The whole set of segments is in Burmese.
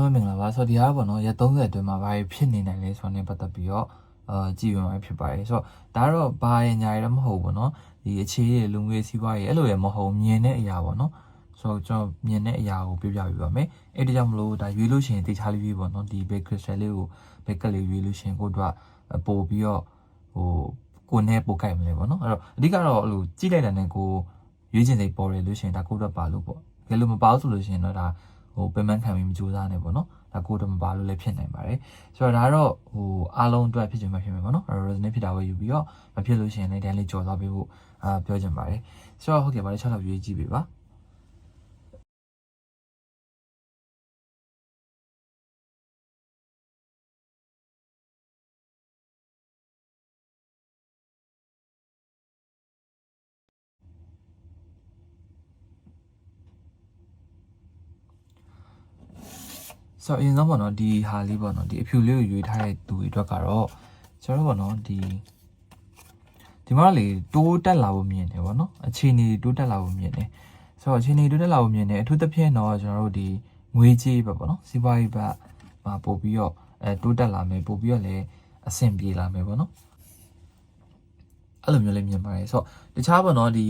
လုံးမင်္ဂလာပါဆိုတော့ဒီဟာကပေါ့နော်ရက်30အတွင်းမှာဘာဖြစ်နေနိုင်လဲဆိုတာနဲ့ပတ်သက်ပြီးတော့အာကြည့်ရမှာဖြစ်ပါတယ်ဆိုတော့ဒါကတော့ဘာရညာရတော့မဟုတ်ဘူးနော်ဒီအခြေရလူငွေစီးပွားရေးအဲ့လိုရမဟုတ်မြင်တဲ့အရာပေါ့နော်ဆိုတော့ကျွန်တော်မြင်တဲ့အရာကိုပြောပြပြပါမယ်အဲ့ဒါကြောင့်မလို့ဒါရွေးလို့ရှိရင်တေချာလေးရွေးပေါ့နော်ဒီဘက်ခရစ်စတယ်လေးကိုဘက်ကလေးရွေးလို့ရှိရင်ကိုတို့ကပို့ပြီးတော့ဟိုကိုနဲ့ပို့ကြိုက်မလဲပေါ့နော်အဲ့တော့အဓိကတော့အဲ့လိုကြည့်လိုက်တဲ့နဲ့ကိုရွေးချင်စိတ်ပေါ်တယ်လို့ရှိရင်ဒါကိုတို့ပါလို့ပေါ့တကယ်လို့မပါဘူးဆိုလို့ရှိရင်တော့ဒါ ဟိုပင်ပန်းခံပြီးမကြိုးစားနဲ့ပေါ့နော်ဒါကိုတော့မပါလို့လည်းဖြစ်နိုင်ပါတယ်ဆိုတော့ဒါကတော့ဟိုအားလုံးအတွက်ဖြစ်ချင်မှဖြစ်မယ်ပေါ့နော်အဲ့တော့ resonate ဖြစ်တာပဲယူပြီးတော့မဖြစ်လို့ရှိရင်လည်းတန်းလေးကြော်သွားပေးဖို့အာပြောချင်ပါတယ်ဆိုတော့ဟုတ်ကဲ့ပါလေ6လောက်ရွေးကြည့်ပေးပါ ဆိုတော့အရင်ဆုံးပေါ့နော်ဒီဟာလေးပေါ့နော်ဒီအဖြူလေးကိုရွေးထားတဲ့သူတွေအတွက်ကတော့ကျွန်တော်တို့ပေါ့နော်ဒီဒီမှာလေတိုးတက်လာဖို့မြင်တယ်ပေါ့နော်အခြေအနေတိုးတက်လာဖို့မြင်တယ်ဆိုတော့အခြေအနေတိုးတက်လာဖို့မြင်တယ်အထူးသဖြင့်တော့ကျွန်တော်တို့ဒီငွေကြေးပဲပေါ့နော်စီးပွားရေးဘက်မှာပို့ပြီးတော့အဲတိုးတက်လာမယ်ပို့ပြီးတော့လည်းအဆင်ပြေလာမယ်ပေါ့နော် အဲ့လိုမျိုးလေးမြင်ပါတယ်ဆိုတော့တခြားပေါ့နော်ဒီ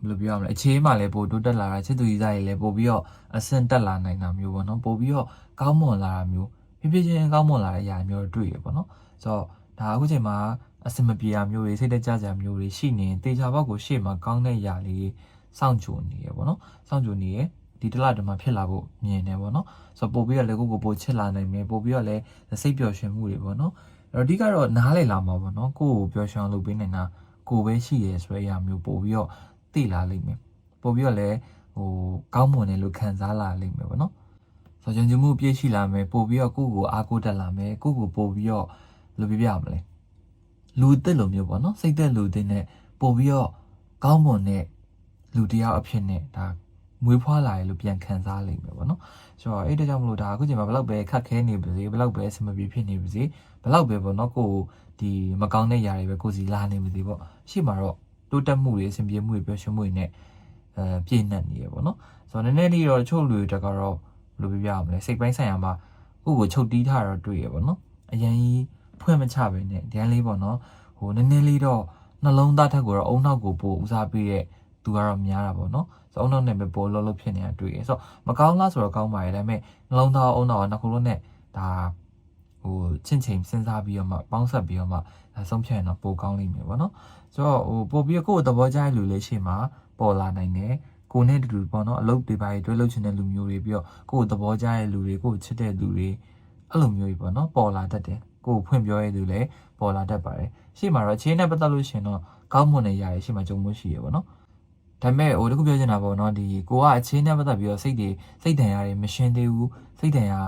ဘယ်လိုပြောရမလဲအခြေအနေမှာလည်းပို့တိုးတက်လာတာချစ်သူကြီးစားတွေလည်းပို့ပြီးတော့အဆင့်တက်လာနိုင်တာမျိုးပေါ့နော်ပို့ပြီးတော့ကောင်းမွန်လာတာမျိုးဖြည်းဖြည်းချင်းကောင်းမွန်လာတဲ့အရာမျိုးတွေတွေ့ရပေါ့နော်ဆိုတော့ဒါအခုချိန်မှာအဆင်မပြေတာမျိုးတွေစိတ်တကြကြမျိုးတွေရှိနေရင်တေချာဘောက်ကိုရှေ့မှာကောင်းတဲ့အရာလေးစောင့်ကြိုနေရပေါ့နော်စောင့်ကြိုနေရဒီတစ်လတည်းမှာဖြစ်လာဖို့မြင်နေပေါ့နော်ဆိုတော့ပို့ပြီးတော့လည်းကိုကိုပို့ချစ်လာနိုင်မယ်ပို့ပြီးတော့လည်းစိတ်ပျော်ရွှင်မှုတွေပေါ့နော်အဲ့ တော့အဓိကတော့နားလည်လာမှာပေါ့နော်ကိုကိုပျော်ရွှင်အောင်လုပ်ပေးနေတာကိုပဲရှိရဲဆိုတဲ့အရာမျိုးပို့ပြီးတော့သိလာလိမ့်မယ်ပို့ပြီးတော့လည်းဟိုကောင်းမွန်တယ်လို့ခံစားလာလိမ့်မယ်ပေါ့နော်ဆိုတော့ယုံကြည်မှုပြည့်ရှိလာမယ်ပို့ပြီးတော့ကိုယ့်ကိုအားကိုးတက်လာမယ်ကိုယ့်ကိုပို့ပြီးတော့ဘယ်လိုပြပြရမလဲလူအသက်လိုမျိုးပေါ့နော်စိတ်သက်လူအသက်နဲ့ပို့ပြီးတော့ကောင်းမွန်တဲ့လူတစ်ယောက်အဖြစ်နဲ့ဒါ မွေးဖွားလာရလို့ပြန်ခံစားလိမ့်မယ်ပေါ့နော်ဆိုတော့အဲ့ဒါကြောင့်မလို့ဒါအခုချိန်မှာဘယ်လောက်ပဲခက်ခဲနေပါစေဘယ်လောက်ပဲအဆင်မပြေဖြစ်နေပါစေဘယ်လောက်ပဲပေါ့နော်ကိုယ်ဒီမကောင်းတဲ့ຢာတွေပဲကိုယ်စီလာနေပါစေပေါ့ရှေ့မှာတော့တိုးတက်မှုတွေအဆင်ပြေမှုတွေပျော်ရွှင်မှုတွေနဲ့အဲပြည့်နှက်နေရပေါ့နော်ဆိုတော့နည်းနည်းလေးတော့တချို့လူတွေတက်ကတော့ဘယ်လိုပြပြရမလဲစိတ်ပိုင်းဆိုင်ရာမှာကိုယ့်ကိုချုပ်တီးထားတာတော့တွေ့ရပါတော့အရင်ကြီးဖွင့်မချပဲနဲ့ဒန်းလေးပေါ့နော်ဟိုနည်းနည်းလေးတော့နှလုံးသားထက်ကိုတော့အုံနောက်ကိုပို့ဦးစားပေးတဲ့ သူကတော့များတာပေါ့နော်ဆိုတော့အုံနောက်နဲ့ပဲပို့လုံးလုံးဖြစ်နေတာတွေ့ရဆိုတော့မကောင်းလားဆိုတော့ကောင်းပါရဲ့ဒါပေမဲ့နှလုံးသားအုံနောက်ကနှစ်ခုလုံးနဲ့ဒါဟိုချင့်ချိန်စဉ်းစားပြီးတော့မှပေါင်းဆက်ပြီးတော့မှဒါဆုံးဖြတ်ရင်တော့ပိုကောင်းလိမ့်မယ်ပေါ့နော်ဆိုတော့ဟိုပို့ပြီးကိုယ့်ကိုယ်သဘောကျတဲ့လူလေးရှိမှပေါ်လာနိုင်တယ်ကိုနဲ့တူတူပေါ့နော်အလုပ်တွေပါတွေတွဲလုပ်ချင်တဲ့လူမျိုးတွေပြီးတော့ကိုယ်သဘောကျတဲ့လူတွေကိုယ်ချစ်တဲ့လူတွေအဲ့လိုမျိုးကြီးပေါ့နော်ပေါ်လာတတ်တယ်ကိုယ်ဖွင့်ပြောရတဲ့လူလည်းပေါ်လာတတ်ပါတယ်ရှေ့မှာတော့အခြေအနေနဲ့ပတ်သက်လို့ရှင်တော့ကောင်းမွန်တဲ့ຢာတွေရှေ့မှာကြုံမှုရှိရပေါ့နော် ဒါပေမဲ့ဟိုတခုပြောချင်တာပေါ့နော်ဒီကိုကအခြေအနေနဲ့ပတ်သက်ပြီးတော့စိတ်တွေစိတ်တန်ရာတွေမရှင်းသေးဘူးစိတ်တန်ရာ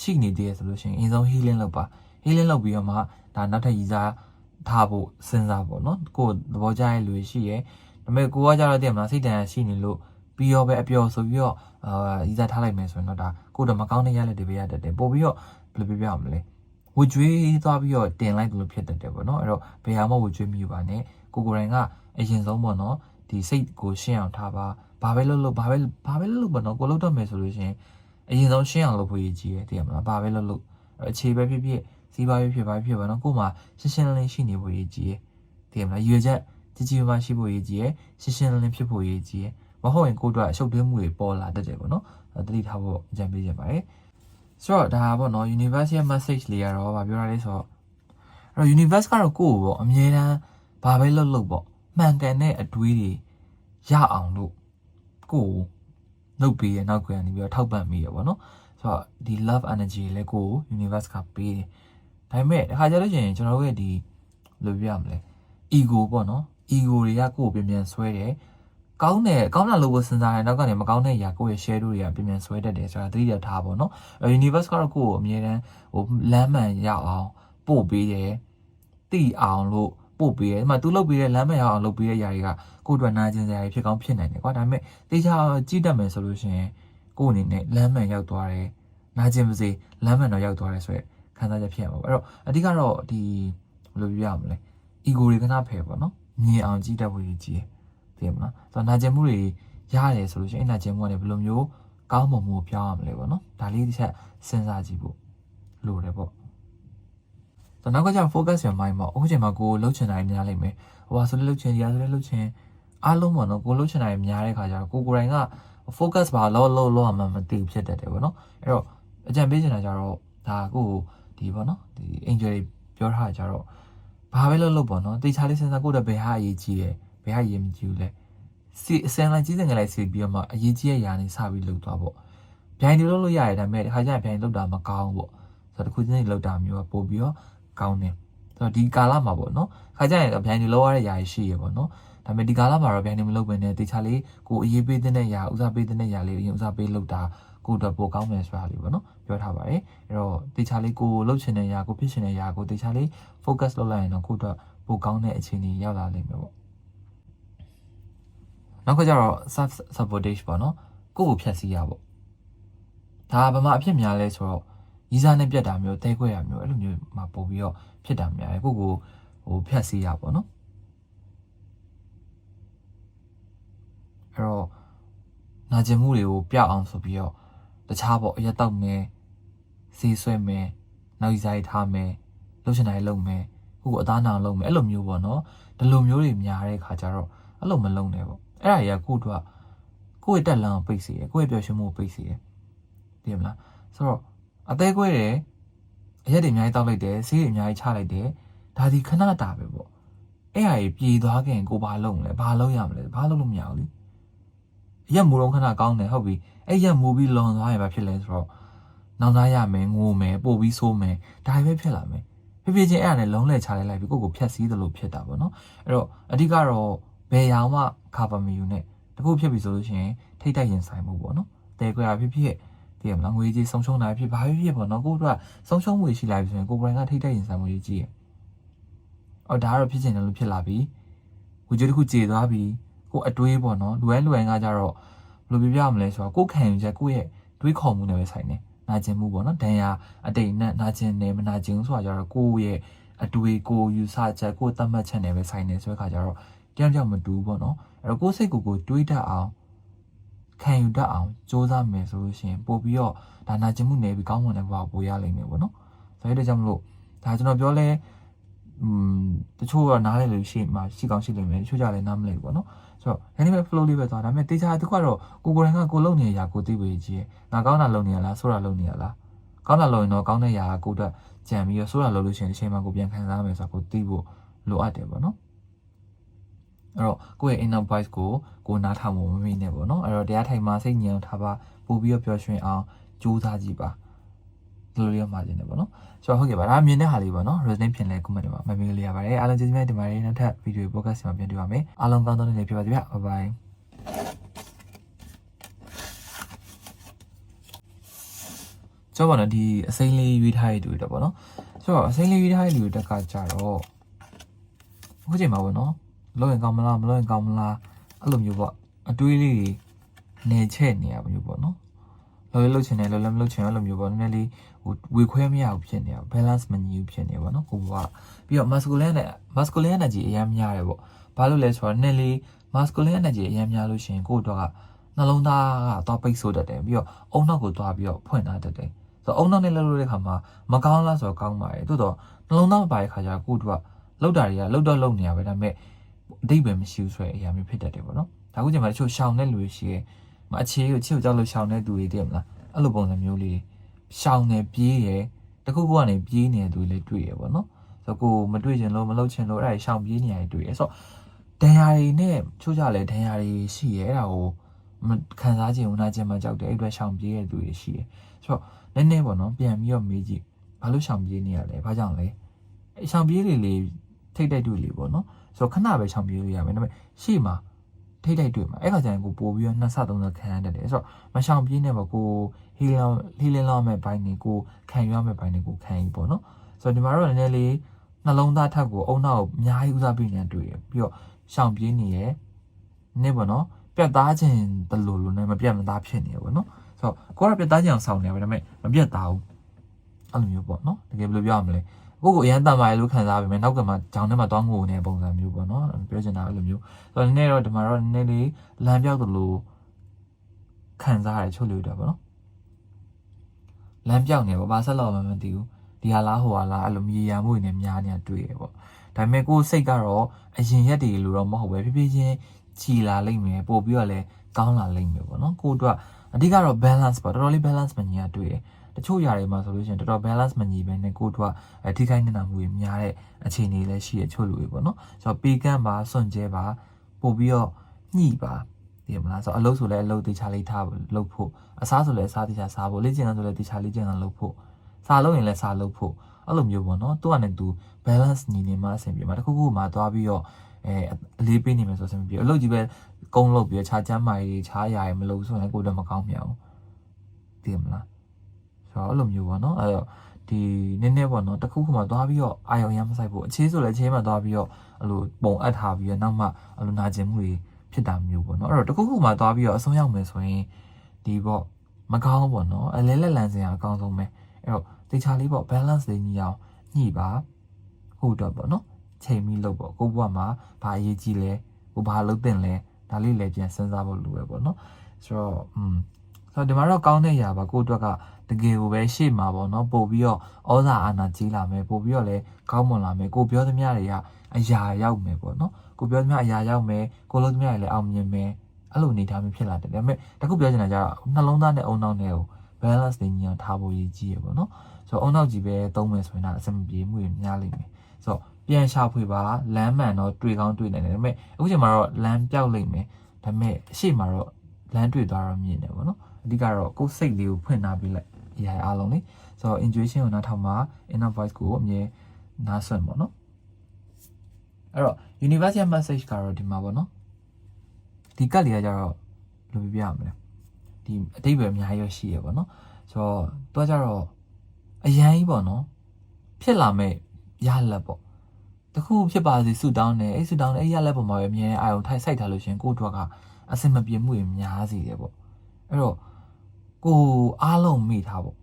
ရှိနေသေးတယ်ဆိုလို့ရှိရင်အရင်ဆုံး healing လုပ်ပါ healing လုပ်ပြီးတော့မှဒါနောက်ထပ်ရည်စားထားဖို့စဉ်းစားပေါ့နော်ကိုယ်သဘောကျတဲ့လူတွေရှိရဲဒါပေမဲ့ကိုကကြတော့တည်မလားစိတ်တန်ရာရှိနေလို့ပြီးတော့ပဲအပျော်ဆိုပြီးတော့အာဤစားထားလိုက်မယ်ဆိုရင်တော့ဒါကိုယ်တော့မကောင်းတဲ့ရလက်တွေပဲရတတ်တယ်ပို့ပြီးတော့ဘယ်လိုပြပြအောင်မလဲဝကြွေးသွားပြီးတော့တင်လိုက်တယ်လို့ဖြစ်တတ်တယ်ပေါ့နော်အဲ့တော့ဘယ်ဟာမှဝကြွေးမယူပါနဲ့ကိုကိုယ်တိုင်ကအရင်ဆုံးပေါ့နော် ဒီစိတ်ကိုရှင်းအောင်ထားပါဘာပဲလုပ်လို့ဘာပဲဘာပဲလုပ်လို့ပေါ့နော်ကိုလုပ်တော့မယ်ဆိုလို့ရှိရင်အရင်ဆုံးရှင်းအောင်လုပ်ဖို့ရည်ကြီးတယ်တည်ရမလားဘာပဲလုပ်လို့အခြေပဲဖြစ်ဖြစ်စီးပွားရေးဖြစ်ပါဖြစ်ပါနော်ကို့မှာရှင်းရှင်းလင်းလင်းရှိနေဖို့ရည်ကြီးတယ်တည်ရမလားရွေချက်ကြီးကြီးမားမားရှိဖို့ရည်ကြီးရယ်ရှင်းရှင်းလင်းလင်းဖြစ်ဖို့ရည်ကြီးရယ်မဟုတ်ရင်ကိုယ့်အတွက်အရှုပ်သွင်းမှုတွေပေါ်လာတတ်တယ်ပေါ့နော်အဲတတိထားဖို့အကြံပေးချင်ပါတယ်ဆိုတော့ဒါပေါ့နော် universal message လေးကတော့ဗာပြောရလဲဆိုတော့အဲ့တော့ universe ကတော့ကိုယ့်ကိုပေါ့အမြဲတမ်းဘာပဲလုပ်လို့ပေါ့ မှန်ကန်တဲ့အတွေးတွေရအောင်လို့ကိုယ်လုပ်ပေးရနောက်ကနေပြီးတော့ထောက်ပံ့မိရပေါ့နော်ဆိုတော့ဒီ love energy လည်းကိုယ် universe ကပေးတယ်ဒါပေမဲ့တစ်ခါကျလို့ရှိရင်ကျွန်တော်တို့ရဲ့ဒီဘယ်လိုပြရမလဲ ego ပေါ့နော် ego တွေကကိုယ်ကိုပြန်ပြန်ဆွဲတယ်ကောင်းတယ်ကောင်းတာလို့ပဲစဉ်းစားတယ်နောက်ကနေမကောင်းတဲ့အရာကိုယ့်ရဲ့ share တို့တွေကပြင်ပြန်ဆွဲတတ်တယ်ဆိုတာသတိရထားပါတော့။ universe ကတော့ကိုယ့်ကိုအမြဲတမ်းဟိုလမ်းမှန်ရအောင်ပို့ပေးတယ်။တိအောင်လို့ ပို့ပေးတယ်။ဒီမှာ तू လုပ်ပေးတဲ့လမ်းမှန်ရအောင်လုပ်ပေးတဲ့ຢာတွေကကိုယ့်အတွက်နာကျင်စရာတွေဖြစ်ကောင်းဖြစ်နိုင်တယ်ကွာ။ဒါပေမဲ့တေချာကြည့်တတ်မယ်ဆိုလို့ရှိရင်ကိုယ့်အနေနဲ့လမ်းမှန်ရောက်သွားတယ်။နာကျင်ပါစေလမ်းမှန်တော့ရောက်သွားတယ်ဆိုရက်ခံစားချက်ဖြစ်ရမှာပေါ့။အဲ့တော့အဓိကတော့ဒီဘယ်လိုပြောရမလဲ။ ego တွေခဏဖယ်ပေါ့နော်။မြင်အောင်ကြည့်တတ်ဖို့ရည်ကြီးတယ်။သိရမလားဆိုတော့နာကျင်မှုတွေရတယ်ဆိုလို့ရှိရင်အဲ့နာကျင်မှုကလည်းဘယ်လိုမျိုးကောင်းမွန်မှုကိုပြောင်းရမလဲပေါ့နော်ဒါလေးတစ်ချက်စဉ်းစားကြည့်ဖို့လိုတယ်ပေါ့ တော့နောက်ကကျ focus your mind ပေါ့အခုချိန်မှာကိုလှုပ်ချင်တာများလိမ့်မယ်ဟိုဟာဆိုလည်းလှုပ်ချင်ဒီဟာဆိုလည်းလှုပ်ချင်အားလုံးပေါ့နော်ကိုလှုပ်ချင်တာများတဲ့ခါကျတော့ကိုကိုယ်တိုင်က focus ပါလောလောလောမှမသိဖြစ်တတ်တယ်ပေါ့နော်အဲ့တော့အကြံပေးချင်တာကြတော့ဒါကိုဒီပေါ့နော်ဒီ angel တွေပြောထားတာကြတော့ဘာပဲလုပ်လို့ပေါ့နော်တေချာလေးစဉ်းစားကိုတော့ဘယ်ဟာအရေးကြီးတယ်ဘယ်ဟာအရေးမကြီးဘူးလဲစီအစံလိုက်ကြီးစင်ကလေးစီပြီးတော့မှအရေးကြီးရဲ့ຢာနေစပြီးလုပ်သွားပေါ့ဗျိုင်းတွေလုပ်လို့ရတယ်ဒါပေမဲ့ဒီခါကျရင်ဗျိုင်းလုပ်တာမကောင်းဘူးပေါ့ဆိုတော့တစ်ခုချင်းစီလုပ်တာမျိုးကပို့ပြီးတော့ ကောင်းတယ်ဆိုတော့ဒီကာလမှာပေါ့နော်ခါကျရင်ဗျိုင်းတွေလုပ်ရတဲ့ຢာရှိရပေါ့နော်ဒါပေမဲ့ဒီကာလမှာတော့ဗျိုင်းတွေမလုပ်ဘဲနဲ့တေချာလေးကိုအရေးပေးတဲ့ຢာဦးစားပေးတဲ့ຢာလေးအရင်ဦးစားပေးလုပ်တာကိုတော့ပိုကောင်းမယ်ဆိုတာလေးပေါ့နော်ပြောထားပါတယ်အဲ့တော့တေချာလေးကိုလှုပ်ချင်တဲ့ຢာကိုဖြစ်ချင်တဲ့ຢာကိုတေချာလေး focus လုပ်လိုက်ရင်တော့ကိုတော့ပိုကောင်းတဲ့အခြေအနေရောက်လာလိမ့်မယ်ပေါ့နောက်ကကျတော့ self sabotage ပေါ့နော်ကိုယ့်ကိုဖျက်ဆီးရပေါ့ဒါကဘာမှအဖြစ်များလဲဆိုတော့ ရီးစားနဲ့ပြတ်တာမျိုးတဲခွဲရမျိုးအဲ့လိုမျိုးမှာပို့ပြီးတော့ဖြစ်တာများတယ်ကိုယ့်ကိုဟိုဖျက်ဆီးရပေါ့နော်အဲ့တော့နာကျင်မှုတွေကိုပြအောင်ဆိုပြီးတော့တခြားပေါ့အရက်တောက်မယ်စီဆွဲမယ်နောက်ရီစားရထားမယ်လှုပ်ရှင်တိုင်းလုပ်မယ်ကိုယ့်ကိုအသားနာလုပ်မယ်အဲ့လိုမျိုးပေါ့နော်ဒီလိုမျိုးတွေများတဲ့ခါကျတော့အဲ့လိုမလုပ်နဲ့ပေါ့အဲ့ဒါကြီးကကိုယ့်အတွက်ကိုယ့်ရဲ့တက်လမ်းကိုပိတ်စေတယ်ကိုယ့်ရဲ့ပျော်ရွှင်မှုကိုပိတ်စေတယ်သိရမလားဆိုတော့ အသေးကွဲတယ်အရက်တွေအများကြီးတောက်လိုက်တယ်ဆေးတွေအများကြီးချလိုက်တယ်ဒါဒီခဏတာပဲပေါ့အဲ့ဟာကြီးပြေသွားခင်ကိုဘာလုပ်မလဲဘာလုပ်ရမလဲဘာလုပ်လို့မရဘူးလေအရက်မူတော့ခဏကောင်းတယ်ဟုတ်ပြီအဲ့ရက်မူပြီးလွန်သွားရင်ဘာဖြစ်လဲဆိုတော့နောင်သားရမယ်ငိုမယ်ပို့ပြီးဆိုးမယ်ဒါပဲဖြစ်လာမယ်ဖြစ်ဖြစ်ချင်းအဲ့ဒါနဲ့လုံးလဲချလိုက်လိုက်ပြီးကိုယ့်ကိုဖျက်ဆီးသလိုဖြစ်တာပေါ့နော်အဲ့တော့အဓိကတော့ဘယ်ရောင်မှခါပါမယူနဲ့တခုဖြစ်ပြီဆိုလို့ရှိရင်ထိတ်တိုက်ရင်ဆိုင်မှုပေါ့နော်တဲခွဲတာဖြစ်ဖြစ် သိရမလားငွေကြီးဆုံးရှုံးတာဖြစ်ဘာဖြစ်ဖြစ်ပေါ့နော်ကိုယ့်အတွက်ဆုံးရှုံးမှုရှိလာပြီဆိုရင်ကိုယ်ပိုင်ကထိတ်တိုက်ရင်ဆိုင်မှုကြီးကြီးရအော်ဒါကတော့ဖြစ်ချင်တယ်လို့ဖြစ်လာပြီဝေကြီးတစ်ခုကြေသွားပြီကိုယ်အတွေးပေါ့နော်လူတိုင်းလူတိုင်းကကြတော့ဘယ်လိုပြပြမလဲဆိုတော့ကိုယ်ခံယူချက်ကိုယ့်ရဲ့တွေးခေါ်မှုနဲ့ပဲဆိုင်နေနာကျင်မှုပေါ့နော်ဒဏ်ရာအတိတ်နဲ့နာကျင်နေမနာကျင်ဆိုတာကြတော့ကိုယ့်ရဲ့အတွေ့ကိုယူဆချက်ကိုယ်သတ်မှတ်ချက်နဲ့ပဲဆိုင်နေဆိုတဲ့ခါကျတော့တယောက်တယောက်မတူဘူးပေါ့နော်အဲ့တော့ကိုယ်စိတ်ကိုယ်ကိုတွေးတတ်အောင် ခံယူတတ်အောင်စ조사မယ်ဆိုလို့ရှိရင်ပို့ပြီးတော့ဒါနာကျင်မှုနေပြီးကောင်းမွန်တဲ့ဘဝပိုရလိမ့်မယ်ပေါ့နော်ဆိုတဲ့ကြောင့်မလို့ဒါကျွန်တော်ပြောလဲอืมတချို့ကနားလဲလို့ရှိမှရှိကောင်းရှိလိမ့်မယ်တချို့ကြလည်းနားမလဲဘူးပေါ့နော်ဆိုတော့ဒီနေ့ပဲ flow လေးပဲသွားဒါပေမဲ့တေချာတစ်ခွကတော့ကိုကိုယ်တိုင်ကကိုလုံနေရကိုသိပေကြီးရဲ့ငါကောင်းတာလုံနေရလားဆိုးတာလုံနေရလားကောင်းတာလုံရင်တော့ကောင်းတဲ့ຢာကကိုအတွက်ကြံပြီးတော့ဆိုးတာလုံလို့ရှိရင်အချိန်မှကိုပြန်ခံစားမယ်ဆိုတော့ကိုသိဖို့လိုအပ်တယ်ပေါ့နော် အဲ့တော့ကိုယ့်ရဲ့ inner voice ကိုကိုနားထောင်ဖို့မမေ့နဲ့ပေါ့နော်အဲ့တော့တရားထိုင်မှာစိတ်ညံထားပါပို့ပြီးတော့ပျော်ရွှင်အောင်ကြိုးစားကြည့်ပါဒီလိုလေးမှကျင်တယ်ပေါ့နော်ဆိုတော့ဟုတ်ကဲ့ပါဒါမြင်တဲ့ဟာလေးပေါ့နော် resonate ဖြစ်လဲ comment တွေမှာမမေ့လေးရပါတယ်အားလုံးကျေးဇူးများတင်ပါတယ်နောက်ထပ် video podcast မှာပြန်တွေ့ပါမယ်အားလုံးကောင်းသောနေ့လေးဖြစ်ပါစေဗျ bye bye ကျောင်းပါတော့ဒီအစိမ်းလေးရွေးထားရတဲ့တူတော့ပေါ့နော်ဆိုတော့အစိမ်းလေးရွေးထားရတဲ့တူတက်ကကြတော့အခုချိန်မှာပေါ့နော် လုံးရင်ကောင်းမလားမလုံးရင်ကောင်းမလားအဲ့လိုမျိုးပေါ့အတွေးလေးတွေနေချက်နေရမျိုးပေါ့နော်လောလောလှုပ်ချင်တယ်လောလောမလှုပ်ချင်အဲ့လိုမျိုးပေါ့နည်းနည်းလေးဟိုဝေခွဲမရဘူးဖြစ်နေရ balance မညီဘူးဖြစ်နေပါတော့ကိုကပြီးတော့ masculine နဲ့ masculine energy အများများတယ်ပေါ့ဘာလို့လဲဆိုတော့နည်းနည်းလေး masculine energy အများများလို့ရှိရင်ကိုယ့်တော့ကနှလုံးသားကတော့ပိတ်ဆို့တတ်တယ်ပြီးတော့အုံနောက်ကိုသွားပြီးတော့ဖွင့်ထားတတ်တယ်ဆိုတော့အုံနောက်နဲ့လှုပ်လို့တဲ့ခါမှာမကောင်းလားဆိုတော့ကောင်းပါတယ်တိုးတော့နှလုံးသားမပါတဲ့ခါကျတော့ကိုယ့်တို့ကလှုပ်တာတွေကလှုပ်တော့လှုပ်နေရပဲဒါပေမဲ့ အတိတ်ပဲမရှိဘူးဆိုတဲ့အရာမျိုးဖြစ်တတ်တယ်ပေါ့နော်ဒါကူကျမှတချို့ရှောင်တဲ့လူတွေရှိရဲ့မအခြေကိုချစ်ကိုကြောက်လို့ရှောင်တဲ့သူတွေတည်းမလားအဲ့လိုပုံစံမျိုးလေးရှောင်နေပြေးရတခုခုကနေပြေးနေတဲ့သူတွေလည်းတွေ့ရပေါ့နော်ဆိုတော့ကိုမတွေ့ချင်လို့မလုပ်ချင်လို့အဲ့ဒါရှောင်ပြေးနေရတယ်တွေ့ရဆိုတော့ဒဏ်ရာတွေနဲ့ချို့ကြလဲဒဏ်ရာတွေရှိရဲအဲ့ဒါကိုမခံစားခြင်းဦးနာခြင်းမကြောက်တဲ့အဲ့အတွက်ရှောင်ပြေးရတဲ့သူတွေရှိရဲဆိုတော့နည်းနည်းပေါ့နော်ပြန်ပြီးတော့မေးကြည့်ဘာလို့ရှောင်ပြေးနေရလဲဘာကြောင့်လဲအဲ့ရှောင်ပြေးလေလေ ထိတ်တိုက်တွေ့လေပေါ့နော်ဆိုတော့ခဏပဲရှောင်ပြေးလို့ရမယ်ဒါပေမဲ့ရှေ့မှာထိတ်တိုက်တွေ့မှာအဲ့ခါကျရင်ကိုပို့ပြီးတော့နှစ်ဆသုံးဆခံရတတ်တယ်ဆိုတော့မရှောင်ပြေးနေပါကိုဟီလန်ဟီလန်လောက်မဲ့ဘိုင်းနေကိုခံရမဲ့ဘိုင်းနေကိုခံယူပေါ့နော်ဆိုတော့ဒီမှာတော့နည်းနည်းလေးနှလုံးသားထက်ကိုအုံနောက်အများကြီးဦးစားပေးနေတွေ့ရပြီးတော့ရှောင်ပြေးနေရဲ့နည်းပေါ့နော်ပြတ်သားခြင်းတလူလူနဲ့မပြတ်မသားဖြစ်နေရပေါ့နော်ဆိုတော့ကိုကပြတ်သားခြင်းအောင်ဆောင်နေပါဒါပေမဲ့မပြတ်သားဘူးအဲ့လိုမျိုးပေါ့နော်တကယ်ဘယ်လိုပြောရမလဲ ကိုကိုအရန်တန်ပါလေလို့ခံစားပါမယ်နောက်ကမှဂျောင်းထဲမှာတောင်းငိုနေတဲ့ပုံစံမျိုးပေါ့နော်ပြောချင်တာအဲ့လိုမျိုးဆိုတော့နည်းနည်းတော့ဒီမှာတော့နည်းနည်းလေးလမ်းပြောက်သလိုခံစားရတယ်ချုပ်လို့တော့ဗောနော်လမ်းပြောက်နေပေါ့ဘာဆက်လို့မှမသိဘူးဒီဟာလားဟိုဟာလားအဲ့လိုမြေယာမှုတွေနဲ့များနေတာတွေ့ရပေါ့ဒါပေမဲ့ကိုယ်စိတ်ကတော့အရင်ရက်တွေလိုတော့မဟုတ်ပဲဖြည်းဖြည်းချင်းကြည်လာလိမ့်မယ်ပို့ပြီးတော့လည်းကောင်းလာလိမ့်မယ်ပေါ့နော်ကိုယ်အတွက်အဓိကတော့ balance ပေါ့တော်တော်လေး balance မညီရတွေ့ရ တချို့ຢာတွေမှာဆိုလို့ရှိရင်တော်တော် balance မညီပဲနဲ့ကိုယ်အတွက်အထိခိုက်နေတာမှုတွေများတဲ့အခြေအနေလည်းရှိရချို့လူတွေပေါ့နော်ဆိုတော့ပေကန့်ပါစွန့်ကျဲပါပို့ပြီးတော့ညှိပါဒီမလားဆိုတော့အလုပ်ဆိုလည်းအလုပ်တေချာလေးထားလုပ်ဖို့အစားဆိုလည်းအစားတေချာစားဖို့လေ့ကျင့်တာဆိုလည်းတေချာလေ့ကျင့်တာလုပ်ဖို့စားလို့ရင်လည်းစားလုပ်ဖို့အဲ့လိုမျိုးပေါ့နော်သူကလည်းသူ balance ညီနေမှအဆင်ပြေမှာတခုခုမှသွားပြီးတော့အဲအလေးပေးနေမယ်ဆိုအဆင်ပြေအလုပ်ကြီးပဲကုန်းလုပ်ပြီးတော့ခြားချမ်းမာရေးခြားရာရေးမလုပ်ဆိုရင်ကိုယ်တော့မကောင်းမြောင်သိမလား ဆိုတော့အဲ့လိုမျိုးပေါ့နော်အဲ့တော့ဒီနည်းနည်းပေါ့နော်တခုခုမှသွားပြီးတော့အာရုံရမ်းမဆိုင်ဖို့အခြေဆိုလည်းအခြေမှသွားပြီးတော့အဲ့လိုပုံအပ်ထားပြီးတော့နောက်မှအဲ့လိုနာကျင်မှုတွေဖြစ်တာမျိုးပေါ့နော်အဲ့တော့တခုခုမှသွားပြီးတော့အဆုံးရောက်မယ်ဆိုရင်ဒီပေါ့မကောင်းပေါ့နော်အလဲလက်လန်စင်အကောင်းဆုံးပဲအဲ့တော့တေချာလေးပေါ့ balance လေးညီအောင်ညှိပါဟုတ်တော့ပေါ့နော်ချိန်ပြီးလုပ်ပေါ့ကိုဘွားမှာဘာအရေးကြီးလဲကိုဘာလုပ်တင်လဲဒါလေးလည်းပြန်စဉ်းစားဖို့လိုပဲပေါ့နော်ဆိုတော့อืมဆိုတော့ဒီမှာတော့ကောင်းတဲ့အရာပါကိုအတွက်က တကယ်ကိုပဲရှေ့မှာပေါ့နော်ပို့ပြီးတော့ဩဇာအာဏာကြီးလာမယ်ပို့ပြီးတော့လည်းကောင်းမွန်လာမယ်ကိုပြောသမျှတွေကအရာရောက်မယ်ပေါ့နော်ကိုပြောသမျှအရာရောက်မယ်ကိုလို့သမျှတွေလည်းအောင်မြင်မယ်အဲ့လိုအနေထားမျိုးဖြစ်လာတယ်ဒါပေမဲ့တခုပြောချင်တာကနှလုံးသားနဲ့အုံနောက်နဲ့ကို balance တွေညီအောင်ထားဖို့ရည်ကြီးရပေါ့နော်ဆိုတော့အုံနောက်ကြီးပဲသုံးမယ်ဆိုရင်တော့အဆင်ပြေမှုတွေများလိမ့်မယ်ဆိုတော့ပြန်ရှာဖွေပါလမ်းမှန်တော့တွေ့ကောင်းတွေ့နိုင်တယ်ဒါပေမဲ့အခုချိန်မှာတော့လမ်းပြောက်လိမ့်မယ်ဒါပေမဲ့အရှိမတော့လမ်းတွေ့သွားတော့မြင်တယ်ပေါ့နော်အဓိကတော့ကိုယ်စိတ်လေးကိုဖွင့်ထားပြီးလိုက် အရာအားလုံးလေဆိုတော့ intuition ကိုနားထောင်မှာ inner voice ကိုအမြဲနားဆွင့်ပေါ့နော်အဲ့တော့ universal message ကတော့ဒီမှာပေါ့နော်ဒီကတ်လေးကကြတော့ဘယ်လိုပြပြရမလဲဒီအတိတ်ပဲအများကြီးရှိရပေါ့နော်ဆိုတော့သူကကြတော့အရန်ကြီးပေါ့နော်ဖြစ်လာမဲ့ရလက်ပေါ့တခုဖြစ်ပါစေဆူတောင်းတယ်အဲ့ဆူတောင်းတယ်အဲ့ရလက်ပေါ်မှာပဲအမြဲအာရုံထိုက်စိုက်ထားလို့ရှင်ကိုယ့်အတွက်ကအစင်မပြေမှုတွေများစေတယ်ပေါ့အဲ့တော့ ကိုအားလုံးမိထားပေါ့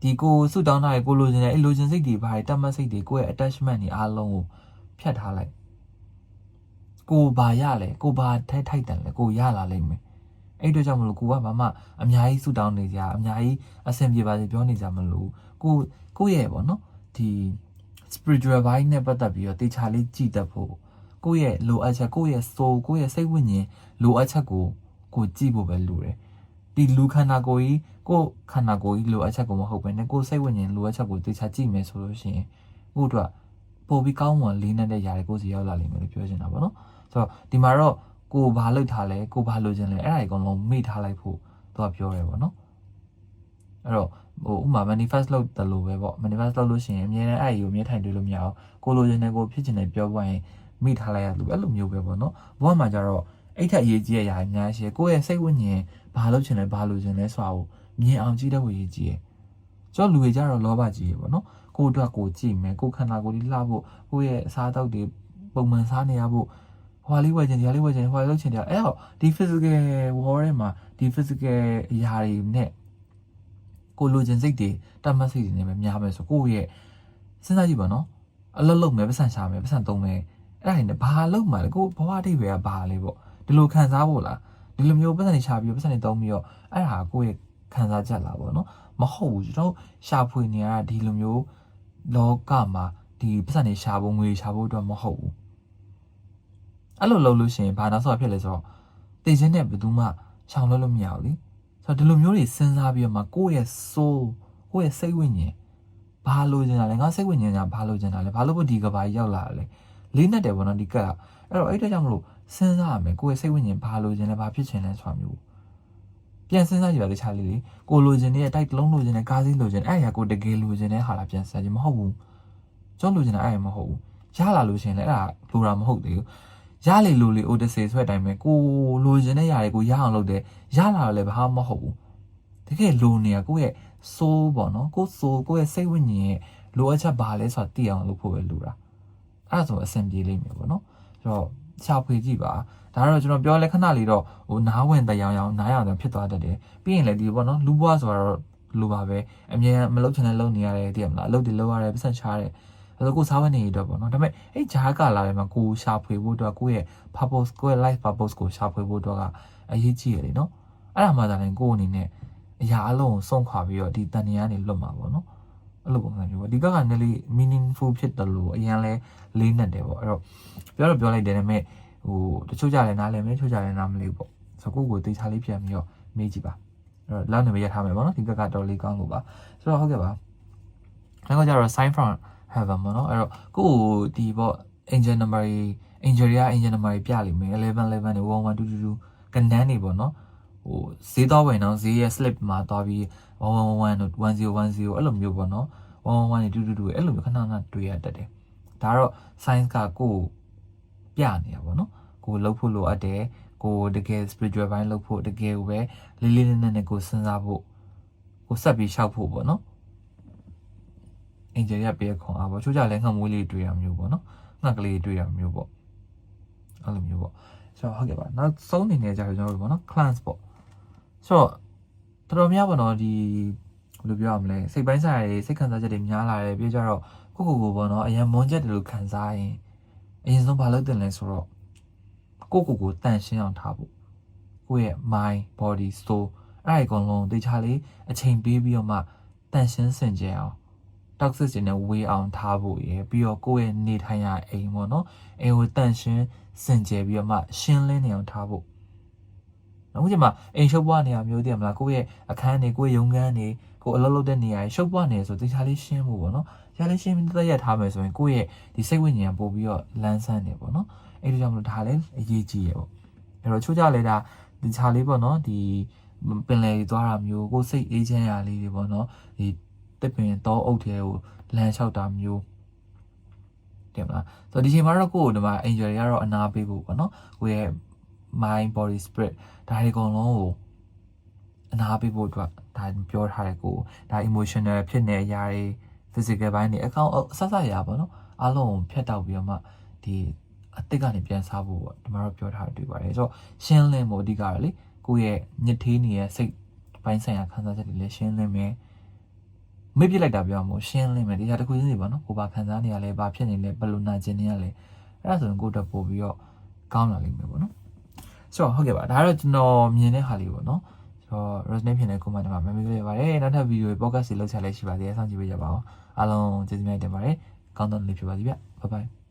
ဒီကိုဆူတောင်းထားရဲ့ကိုလိုချင်တဲ့အဲ့လိုချင်စိတ်တွေဘာတွေတတ်မှတ်စိတ်တွေကိုယ့်ရဲ့ attachment တွေအားလုံးကိုဖြတ်ထားလိုက်ကိုဘာရလဲကိုဘာထိုက်ထိုက်တန်လဲကိုရလာလိမ့်မယ်အဲ့အတွက်ကြောင့်မလို့ကိုကဘာမှအများကြီးဆူတောင်းနေကြအများကြီးအဆင်ပြေပါစေပြောနေကြမလို့ကိုကိုရဲ့ပေါ့နော်ဒီ spiritual vibe နဲ့ပတ်သက်ပြီးတော့တေချာလေးကြည်တတ်ဖို့ကိုယ့်ရဲ့လိုအပ်ချက်ကိုယ့်ရဲ့ soul ကိုယ့်ရဲ့စိတ်ဝိညာဉ်လိုအပ်ချက်ကိုကိုကြည့်ဖို့ပဲလိုတယ် ဒီလူခန္ဓာကိုယ်ကြီးကိုယ်ခန္ဓာကိုယ်ကြီးလိုအပ်ချက်ကိုမဟုတ်ဘဲနဲ့ကိုယ်စိတ်ဝိညာဉ်လိုအပ်ချက်ကိုတေချာကြည့်မယ်ဆိုလို့ရှိရင်ကိုယ့်အတွက်ပို့ပြီးကောင်းမွန်လေးနဲ့တဲ့ຢာတွေကိုစီရောက်လာလိမ့်မယ်လို့ပြောချင်တာပေါ့နော်ဆိုတော့ဒီမှာတော့ကိုဘာလုပ်ထားလဲကိုဘာလုပ်ခြင်းလဲအဲ့ဒါကြီးအကုန်လုံးမေ့ထားလိုက်ဖို့သူကပြောရဲပေါ့နော်အဲ့တော့ဟိုဥမာ manifest လုပ်တယ်လို့ပဲပေါ့ manifest လုပ်လို့ရှိရင်အမြဲတမ်းအဲ့ဒီကိုအမြဲထိုင်တွေ့လို့မရအောင်ကိုလိုချင်တယ်ကိုဖြစ်ချင်တယ်ပြောပွားရင်မိထားလိုက်ရလို့အဲ့လိုမျိုးပဲပေါ့နော်ဘဝမှာကျတော့ အဲ့ထက်အရေးကြီးတဲ့အရာအများကြီးရှိကိုယ့်ရဲ့စိတ်ဝိညာဉ်ဘာလုပ်ချင်လဲဘာလုပ်ချင်လဲဆိုတာကိုမြင်အောင်ကြည့်တဲ့ဝေရေးကြီးရယ်ကျွန်တော်လူတွေကြတော့လောဘကြီးရယ်ပေါ့နော်ကိုယ့်အတွက်ကိုကြည့်မယ်ကိုယ်ခန္ဓာကိုယ်ကြီးလှဖို့ကိုယ့်ရဲ့အစားအသောက်တွေပုံမှန်စားနေရဖို့ဟွာလေးဝယ်ချင်ဒီလေးဝယ်ချင်ဟွာလေးလုပ်ချင်တယ်အဲ့တော့ဒီ physical world ထဲမှာဒီ physical အရာတွေနဲ့ကိုလိုချင်စိတ်တွေတတ်မှတ်စိတ်တွေနဲ့ပဲများမယ်ဆိုကိုယ့်ရဲ့စဉ်းစားကြည့်ပါနော်အလုပ်လုပ်မယ်ပတ်စံရှာမယ်ပတ်စံသုံးမယ်အဲ့ဒါတွေနဲ့ဘာလုပ်မှလဲကိုဘဝအတိတ်ပဲကဘာလဲပေါ့ ဒီလိုခံစားဖို့လားဒီလိုမျိုးပတ်စံတွေရှာပြီးပတ်စံတွေသုံးပြီးတော့အဲ့ဒါကိုယ့်ရဲ့ခံစားချက်လားပေါ့နော်မဟုတ်ဘူးကျွန်တော်ရှာဖွေနေရတာဒီလိုမျိုးလောကမှာဒီပတ်စံတွေရှာဖို့ငွေရှာဖို့အတွက်မဟုတ်ဘူးအဲ့လိုလုပ်လို့ရှိရင်ဘာနောက်ဆုံးဖြစ်လဲဆိုတော့တည်ခြင်းနဲ့ဘယ်သူမှရှောင်လို့လို့မရဘူးလေဆိုတော့ဒီလိုမျိုးတွေစဉ်းစားပြီးတော့မှကိုယ့်ရဲ့ soul ကိုယ့်ရဲ့စိတ်ဝိညာဉ်ဘာလိုချင်တာလဲငါစိတ်ဝိညာဉ်ကဘာလိုချင်တာလဲဘာလို့ဒီကဘာကြီးရောက်လာတာလဲလေးနဲ့တယ်ပေါ့နော်ဒီကက်အဲ့တော့အဲ့ဒါကြောင့်မလို့ စဉ်းစားရမယ်ကိုယ့်ရဲ့စိတ်ဝိညာဉ်ဘာလိုချင်လဲဘာဖြစ်ချင်လဲဆိုတာမျိုးပြန်စဉ်းစားကြည့်ပါတခြားလေးလေကိုလိုချင်တဲ့တိုက်တလုံးလိုချင်တဲ့ကားစီးလိုချင်တဲ့အဲ့ရကိုတကယ်လိုချင်တဲ့ဟာလာပြန်စဉ်းစားကြည့်မဟုတ်ဘူးကျွန်တော်လိုချင်တာအဲ့ရမဟုတ်ဘူးရလာလို့ရှင်လဲအဲ့ဒါလိုတာမဟုတ်သေးဘူးရလေလိုလေ Odyssey ဆိုတဲ့အတိုင်းပဲကိုလိုချင်တဲ့ຢာတွေကိုရအောင်လုပ်တယ်ရလာတော့လည်းဘာမှမဟုတ်ဘူးတကယ်လိုနေတာကိုယ့်ရဲ့ soul ပေါ့နော်ကိုယ် soul ကိုယ့်ရဲ့စိတ်ဝိညာဉ်ရဲ့လိုအပ်ချက်ဘာလဲဆိုတာသိအောင်လုပ်ဖို့ပဲလိုတာအဲ့ဒါဆိုအဆင်ပြေလိမ့်မယ်ပေါ့နော်ဆိုတော့ ရှာဖွေကြည့်ပါဒါတော့ကျွန်တော်ပြောလဲခဏလေးတော့ဟိုနားဝင်တရားရောင်နားရောင်တယ်ဖြစ်သွားတတ်တယ်ပြီးရင်လည်းဒီပေါ့နော်လူဘွားဆိုတော့လိုပါပဲအမြဲမလုပ်ချင်တဲ့လုပ်နေရတယ်တည်ရမလားအလုပ်တွေလုပ်ရတယ်ပတ်စံချားတယ်အဲ့တော့ကိုစားဝတ်နေရတော့ပေါ့နော်ဒါပေမဲ့အဲ့ဂျားကလာတယ်မှာကိုရှာဖွေဖို့အတွက်ကိုယ့်ရဲ့ purpose ကိုယ့်ရဲ့ life purpose ကိုရှာဖွေဖို့အတွက်ကအရေးကြီးရတယ်နော်အဲ့ဒါမှသာလည်းကိုယ့်အနေနဲ့အရာအလုံးကိုစုံခွာပြီးတော့ဒီတန်နေရနေလွတ်မှာပေါ့နော် အဲ့လိုပုံစံမျိုးပေါ့ဒီကကနည်းလေး meaningful ဖြစ်တယ်လို့အရင်လဲလေးနဲ့တယ်ပေါ့အဲ့တော့ပြောတော့ပြောလိုက်တယ်ဒါပေမဲ့ဟိုတချို့ကြလည်းနားလည်မယ်တချို့ကြလည်းနားမလည်ဘူးပေါ့ဆိုတော့ကိုယ့်ကိုသေချာလေးပြန်ပြီးတော့မေးကြည့်ပါအဲ့တော့လောက်နေမရထားမယ်ပေါ့နော်ဒီကကတော်လေးကောင်းလို့ပါဆိုတော့ဟုတ်ကဲ့ပါနောက်ကကြတော့ sign from heaven ပေါ့နော်အဲ့တော့ကိုယ့်ကိုဒီပေါ့ angel number ကြီး angel တွေက angel number ကြီးပြလိမ့်မယ်11 11တွေ1 1 2 2 2ကနန်းနေပေါ့နော် ဟိုဈေးတော့ဝင်တော့ဈေးရဲ့ slip မှာသွားပြီး111တို့1010အဲ့လိုမျိုးပေါ့နော်111တွေ2 2 2အဲ့လိုမျိုးခဏခဏတွေ့ရတတ်တယ်ဒါကတော့ science ကကိုယ်ပြနေတာပေါ့နော်ကိုလှုပ်ဖို့လိုအပ်တယ်ကိုတကယ် spiritual ဘိုင်းလှုပ်ဖို့တကယ်ကိုပဲလေးလေးနက်နက်နဲ့ကိုစဉ်းစားဖို့ကိုဆက်ပြီးရှောက်ဖို့ပေါ့နော် angel ရပေးခွန်အားပေါ့ချို့ကြလည်းငှက်မွေးလေးတွေ့ရမျိုးပေါ့နော်ငှက်ကလေးတွေ့ရမျိုးပေါ့အဲ့လိုမျိုးပေါ့ဆိုတော့ဟုတ်ကဲ့ပါနောက်ဆုံးအနေနဲ့ကြာကျွန်တော်တို့ပေါ့နော် clans ပေါ့ ဆိုတော့တော်တော်များပေါ့နော်ဒီဘယ်လိုပြောရမလဲစိတ်ပိုင်းဆိုင်ရာတွေစိတ်ခံစားချက်တွေများလာတယ်ပြီးကြတော့ကိုကိုကိုပေါ့နော်အရင်မွန်းချက်တယ်လို့ခံစားရင်အရင်ဆုံးဘာလုပ်တင်လဲဆိုတော့ကိုကိုကိုတန်ရှင်းအောင်ထားဖို့ကိုယ့်ရဲ့ mind body soul အဲ့ဒီအကုန်လုံးတေချာလေးအချိန်ပေးပြီးတော့မှတန်ရှင်းစင်ကြယ်အောင် toxic တွေနဲ့ဝေးအောင်ထားဖို့ရယ်ပြီးတော့ကိုယ့်ရဲ့နေထိုင်ရာအိမ်ပေါ့နော်အိမ်ကိုတန့်ရှင်းစင်ကြယ်ပြီးတော့မှရှင်းလင်းနေအောင်ထားဖို့ အခုချိန်မှာအိမ်ရှုပ်ပွားနေရမျိုးတည်းမလားကိုယ့်ရဲ့အခန်းတွေကိုယ့်ရဲ့ရုံခန်းတွေကိုယ်အလုပ်လုပ်တဲ့နေရာရှုပ်ပွားနေဆိုတေချာလေးရှင်းဖို့ပေါ့နော်။ရှားလေးရှင်းပြီးတက်ရက်ထားမယ်ဆိုရင်ကိုယ့်ရဲ့ဒီစိတ်ဝိညာဉ်ပို့ပြီးတော့လန်းဆန်းနေပေါ့နော်။အဲ့ဒီကြောင့်မလို့ဒါလည်းအရေးကြီးရပေါ့။အဲ့တော့ချိုးကြလဲဒါဒီချာလေးပေါ့နော်ဒီပင်လယ်ကြီးသွားတာမျိုးကိုယ်စိတ်အေးချမ်းရာလေးတွေပေါ့နော်ဒီတစ်ပင်တောအုပ်ထဲကိုလမ်းလျှောက်တာမျိုးတယ်မလားဆိုတော့ဒီချိန်မှာတော့ကိုယ်ဒီမှာ angel တွေကတော့အနာပေးဖို့ပေါ့နော်ကိုယ့်ရဲ့ mind body spirit ဒါတွေအကုန်လုံးကိုအနာပေးဖို့အတွက်ဒါပြောထားတယ်ကိုဒါ emotional ဖြစ်နေအရာတွေ physical ဘိုင်းတွေအကောင်အဆက်ဆက်ရာပေါ့နော်အားလုံးကိုဖြတ်တောက်ပြီးတော့မှဒီအစ်စ်ကနေပြန်စားဖို့ပေါ့ဒီမှာတော့ပြောထားတွေ့ပါတယ်ဆိုတော့ရှင်းလင်းဖို့အဓိကရလေကိုယ့်ရဲ့ညစ်သေးနေတဲ့စိတ်ပိုင်းဆိုင်ရာခံစားချက်တွေလည်းရှင်းလင်းမယ်မေ့ပြလိုက်တာပြောမှာရှင်းလင်းမယ်ဒီဟာတစ်ခုချင်းစီပေါ့နော်ကိုဘာခံစားနေရလဲဘာဖြစ်နေလဲဘယ်လိုနာကျင်နေရလဲအဲ့ဒါဆိုရင်ကိုယ့်အတွက်ပို့ပြီးတော့ကောင်းလာလိမ့်မယ်ပေါ့နော် ဆိုတော့ဟုတ်ကဲ့ပါဒါကတော့ကျွန်တော်မြင်တဲ့ဟာလေးပေါ့နော်ဆိုတော့ resonate ဖြစ်တဲ့ comment တွေမှာမမေ့ပြရပါတယ်နောက်ထပ် video တွေ podcast တွေလောက်ချလိုက်ရှိပါသေးတယ်စောင့်ကြည့်ပေးကြပါဦးအားလုံးကျေးဇူးများတင်ပါတယ်ကောင်းသောနေ့ဖြစ်ပါစေဗျ bye bye